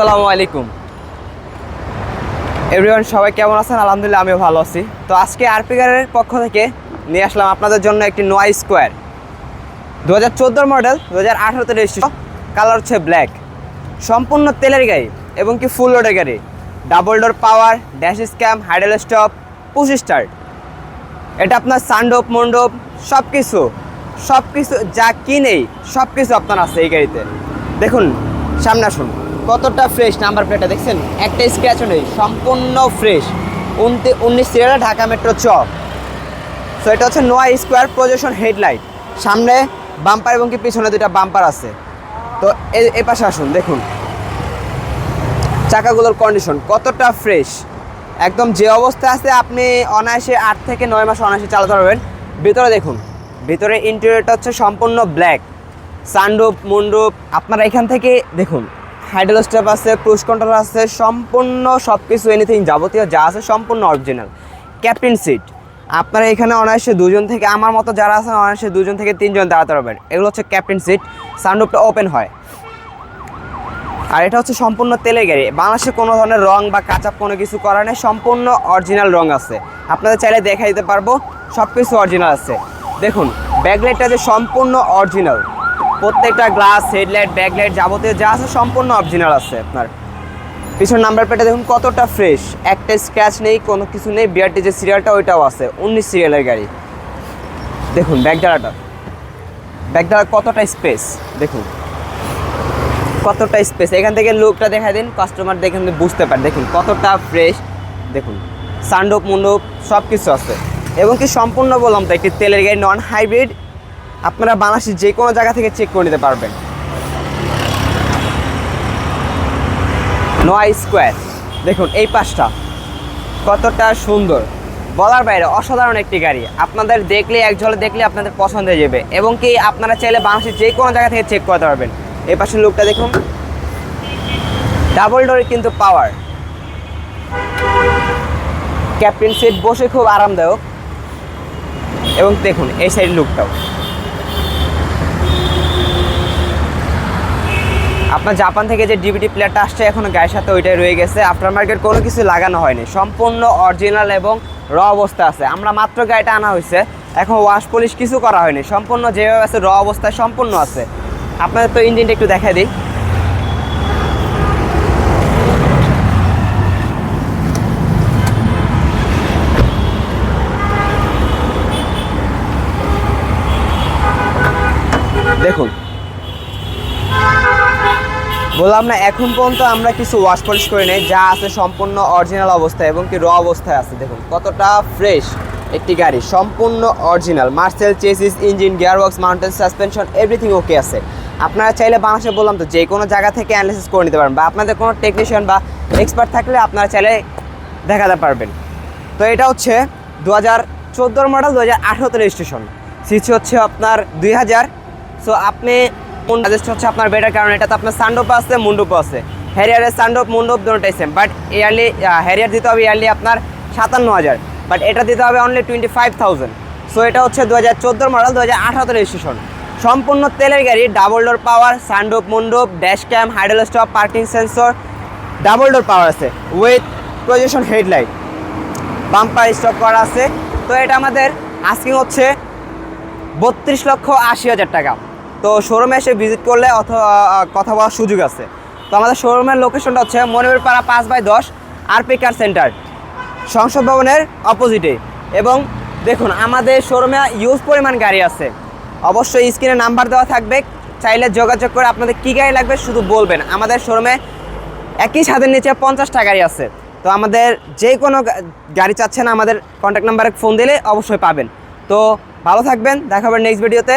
আসসালামু আলাইকুম। এভরিওয়ান সবাই কেমন আছেন? আলহামদুলিল্লাহ, আমিও ভালো আছি। তো আজকে আরপি পক্ষ থেকে নিয়ে আসলাম আপনাদের জন্য একটি নোয়া স্কোয়ার দু হাজার চোদ্দোর মডেল দু হাজার আঠারোতে রেজিস্ট্রেশন কালার হচ্ছে ব্ল্যাক সম্পূর্ণ তেলের গাড়ি এবং কি ফুল লোডের গাড়ি। Double door power dash cam hydraulic stop push start এটা আপনার সানডোপ মন্ডপ সব কিছু সব কিছু যা কিনেই সব কিছু আপনার আছে এই গাড়িতে। দেখুন, সামনে আসুন। কতটা ফ্রেশ নাম্বার প্লেটটা দেখছেন? একটা স্ক্র্যাচও নেই, সম্পূর্ণ ফ্রেশ উনিশ সিরিয়ালে ঢাকা মেট্রো চ। সো এটা হচ্ছে নোয়া স্কোয়ার প্রজেকশন হেডলাইট সামনে বাম্পার এবং কি পিছনে দুটা বাম্পার আছে। তো এ- এ পাশে আসুন, দেখুন। চাকাগুলোর কন্ডিশন কতটা ফ্রেশ একদম যে অবস্থায় আছে, আপনি অনায়াসে আট থেকে নয় মাস অনায়াসে চালাতে পারবেন ভিতরে দেখুন, ভিতরে ইন্টেরিয়রটা হচ্ছে সম্পূর্ণ ব্ল্যাক সানরুপ মুন্ডুপ আপনারা এখান থেকে দেখুন হাইড্রোল স্টেপ আছে পুশ কন্ট্রোল আছে, সম্পূর্ণ সব কিছু এনিথিং যাবতীয় যা আছে সম্পূর্ণ অরিজিনাল ক্যাপ্টেন সিট আপনারা এখানে অনায়াসে দুজন থেকে, আমার মতো যারা আছেন, অনায়াসে দুজন থেকে তিনজন দাঁড়াতে পারবেন। এগুলো হচ্ছে ক্যাপ্টেন সিট সানরুপটা ওপেন হয়। আর এটা হচ্ছে সম্পূর্ণ তেলে গাড়ি। বাংলাদেশে কোনো ধরনের রং বা কাঁচাপ কোনো কিছু করা নেই, সম্পূর্ণ অরিজিনাল রং আছে। আপনাদের চাইলে দেখা দিতে পারব সব কিছু অরিজিনাল আছে। দেখুন ব্যাকলাইটটা যে সম্পূর্ণ অরিজিনাল প্রত্যেকটা গ্লাস হেডলাইট ব্যাকলাইট যাবতীয় যা আছে সম্পূর্ণ অরিজিনাল আছে আপনার। পিছন নাম্বার প্লেটে দেখুন কতটা ফ্রেশ একটা স্ক্র্যাচ নেই, কোনো কিছু নেই। বিআরটি যে সিরিয়ালটা ওইটাও আছে। উনিশ সিরিয়ালের গাড়ি। দেখুন ব্যাগডালাটা ব্যাগডালা কতটা স্পেস দেখুন। কতটা স্পেস এখান থেকে লুকটা দেখা দিন। কাস্টমার দেখে বুঝতে পারে দেখুন, কতটা ফ্রেশ দেখুন সানডোপ মুন্ডোপ সব কিছু আছে। এবং কি সম্পূর্ণ বললাম তো, একটি তেলের গাড়ি নন হাইব্রিড আপনারা বাংলাদেশের যে কোনো জায়গা থেকে চেক করে নিতে পারবেন। নয় স্কোয়ার দেখুন, এই পাশটা কতটা সুন্দর। বলার বাইরে, অসাধারণ একটি গাড়ি। আপনাদের দেখলে, এক ঝলে দেখলে আপনাদের পছন্দ হয়ে যাবে। এবং কি আপনারা চাইলে বাংলাদেশের যে কোনো জায়গা থেকে চেক করতে পারবেন। এই পাশের লুকটা দেখুন। ডাবল ডোরে কিন্তু পাওয়ার ক্যাপ্টেন সিট বসে খুব আরামদায়ক। এবং দেখুন, এই সাইড লুকটাও আপনার জাপান থেকে যে ডিভিডি প্লেয়ারটা আসছে, এখনও গায়ের সাথে ওইটাই রয়ে গেছে। আফটার মার্কেট কোনো কিছু লাগানো হয়নি। সম্পূর্ণ অরিজিনাল এবং র অবস্থা আছে। আমরা মাত্র গাড়িটা আনা হয়েছে। এখন ওয়াশ পলিশ কিছু করা হয়নি। সম্পূর্ণ যেভাবে আছে র অবস্থায় সম্পূর্ণ আছে। আপনাদের তো ইঞ্জিনটা একটু দেখা দিই। দেখুন বললাম না, এখন পর্যন্ত আমরা কিছু ওয়াশ পলিশ করে নেই, যা আছে সম্পূর্ণ অরিজিনাল অবস্থায় এবং কি র অবস্থায় আছে, দেখুন, কতটা ফ্রেশ একটি গাড়ি, সম্পূর্ণ original Marcel chassis engine gearbox mounting suspension everything okay আছে। আপনারা চাইলে বাংলাদেশে বললাম তো, যে কোনো জায়গা থেকে অ্যানালিসিস করে নিতে পারেন, বা আপনাদের কোনো টেকনিশিয়ান বা এক্সপার্ট থাকলে আপনারা চাইলে দেখাতে পারবেন। তো এটা হচ্ছে দু হাজার চোদ্দোর মডেল দু হাজার আঠেরোতে রেজিস্ট্রেশন সিসি হচ্ছে আপনার দুই হাজার। সো আপনি কোন সাজেস্ট হচ্ছে আপনার বেটার কারণ এটাতে আপনার সানডোপ আছে মুন্ডুপ আছে। হ্যারিয়ারের সানডোপ মুন্ডুপ দুটোটাই সেম বাট ইয়ারলি হ্যারিয়ার দিতে হবে ইয়ারলি আপনার সাতান্ন হাজার বাট এটা দিতে হবে only twenty five thousand so এটা হচ্ছে দু হাজার চোদ্দোর মডেল দু হাজার আঠারোতে রেজিস্ট্রেশন সম্পূর্ণ তেলের গাড়ি double door power sunroof moonroof dash cam hydraulic stop parking sensor double door power আছে with projection headlight bumper stock করা আছে। তো এটা আমাদের আস্কিং হচ্ছে বত্রিশ লক্ষ আশি হাজার টাকা। তো শোরুমে এসে ভিজিট করলে অথবা কথা বলার সুযোগ আছে। তো আমাদের শোরুমের লোকেশনটা হচ্ছে মনিবের পাড়া পাঁচ বাই দশ আরপি কার সেন্টার সংসদ ভবনের অপোজিটে এবং দেখুন, আমাদের শোরুমে ইউজ পরিমাণ গাড়ি আছে। অবশ্যই স্ক্রিনে নাম্বার দেওয়া থাকবে, চাইলে যোগাযোগ করে আপনাদের কী গাড়ি লাগবে শুধু বলবেন। আমাদের শোরুমে একই ছাদের নিচে পঞ্চাশটা গাড়ি আছে। তো আমাদের যে কোনো গাড়ি চাচ্ছেন আমাদের কন্ট্যাক্ট নাম্বারে ফোন দিলে অবশ্যই পাবেন। তো ভালো থাকবেন, দেখা হবে নেক্সট ভিডিওতে